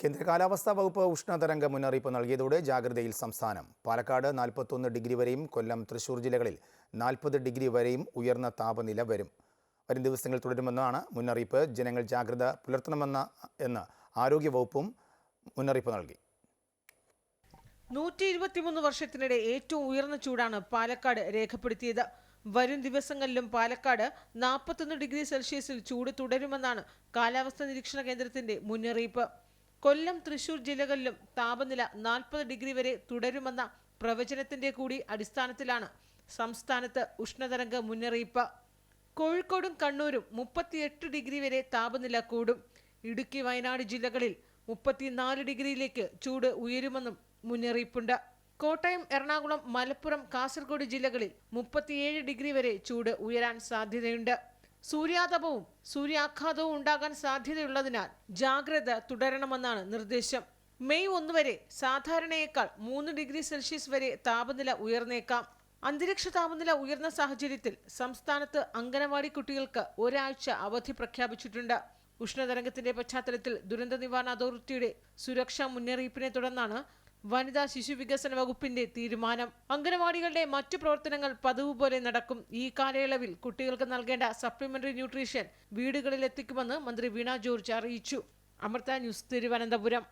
കേന്ദ്ര കാലാവസ്ഥാ വകുപ്പ് ഉഷ്ണതരംഗ മുന്നറിയിപ്പ് നൽകിയതോടെ ജാഗ്രതയിൽ സംസ്ഥാനം. പാലക്കാട് നാൽപ്പത്തൊന്ന് ഡിഗ്രി വരെയും കൊല്ലം തൃശൂർ ജില്ലകളിൽ നാൽപ്പത് ഡിഗ്രി വരെയും ഉയർന്ന താപനില വരും. വരും ദിവസങ്ങൾ തുടരുമെന്നാണ് മുന്നറിയിപ്പ്. ജനങ്ങൾ ജാഗ്രത പുലർത്തണമെന്ന എന്ന് ആരോഗ്യവകുപ്പും മുന്നറിയിപ്പ് നൽകി. നൂറ്റി ഇരുപത്തിമൂന്ന് വർഷത്തിനിടെ ഏറ്റവും ഉയർന്ന ചൂടാണ് പാലക്കാട് രേഖപ്പെടുത്തിയത്. വരും ദിവസങ്ങളിലും പാലക്കാട് നാൽപ്പത്തൊന്ന് ഡിഗ്രി സെൽഷ്യസിൽ ചൂട് തുടരുമെന്നാണ് കാലാവസ്ഥാ നിരീക്ഷണ കേന്ദ്രത്തിന്റെ മുന്നറിയിപ്പ്. കൊല്ലം തൃശൂർ ജില്ലകളിലും താപനില നാൽപ്പത് ഡിഗ്രി വരെ തുടരുമെന്ന പ്രവചനത്തിന്റെ കൂടി അടിസ്ഥാനത്തിലാണ് സംസ്ഥാനത്ത് ഉഷ്ണതരംഗ മുന്നറിയിപ്പ്. കോഴിക്കോടും കണ്ണൂരും മുപ്പത്തിയെട്ട് ഡിഗ്രി വരെ താപനില കൂടും. ഇടുക്കി വയനാട് ജില്ലകളിൽ മുപ്പത്തിനാല് ഡിഗ്രിയിലേക്ക് ചൂട് ഉയരുമെന്നും മുന്നറിയിപ്പുണ്ട്. കോട്ടയം എറണാകുളം മലപ്പുറം കാസർഗോഡ് ജില്ലകളിൽ മുപ്പത്തിയേഴ് ഡിഗ്രി വരെ ചൂട് ഉയരാൻ സാധ്യതയുണ്ട്. സൂര്യാതപവും സൂര്യാഘാതവും ഉണ്ടാകാൻ സാധ്യതയുള്ളതിനാൽ ജാഗ്രത തുടരണമെന്നാണ് നിർദ്ദേശം. മെയ് ഒന്ന് വരെ സാധാരണയേക്കാൾ മൂന്ന് ഡിഗ്രി സെൽഷ്യസ് വരെ താപനില ഉയർന്നേക്കാം. അന്തരീക്ഷ താപനില ഉയർന്ന സാഹചര്യത്തിൽ സംസ്ഥാനത്ത് അംഗനവാടി കുട്ടികൾക്ക് ഒരാഴ്ച അവധി പ്രഖ്യാപിച്ചിട്ടുണ്ട്. ഉഷ്ണതരംഗത്തിന്റെ പശ്ചാത്തലത്തിൽ ദുരന്ത നിവാരണ അതോറിറ്റിയുടെ സുരക്ഷാ മുന്നറിയിപ്പിനെ തുടർന്നാണ് വനിതാ ശിശു വികസന വകുപ്പിന്റെ തീരുമാനം. അംഗനവാടികളുടെ മറ്റു പ്രവർത്തനങ്ങൾ പതിവ് പോലെ നടക്കും. ഈ കാലയളവിൽ കുട്ടികൾക്ക് നൽകേണ്ട സപ്ലിമെന്ററി ന്യൂട്രീഷൻ വീടുകളിൽ എത്തിക്കുമെന്ന് മന്ത്രി വീണ ജോർജ് അറിയിച്ചു. അമൃത ന്യൂസ് തിരുവനന്തപുരം.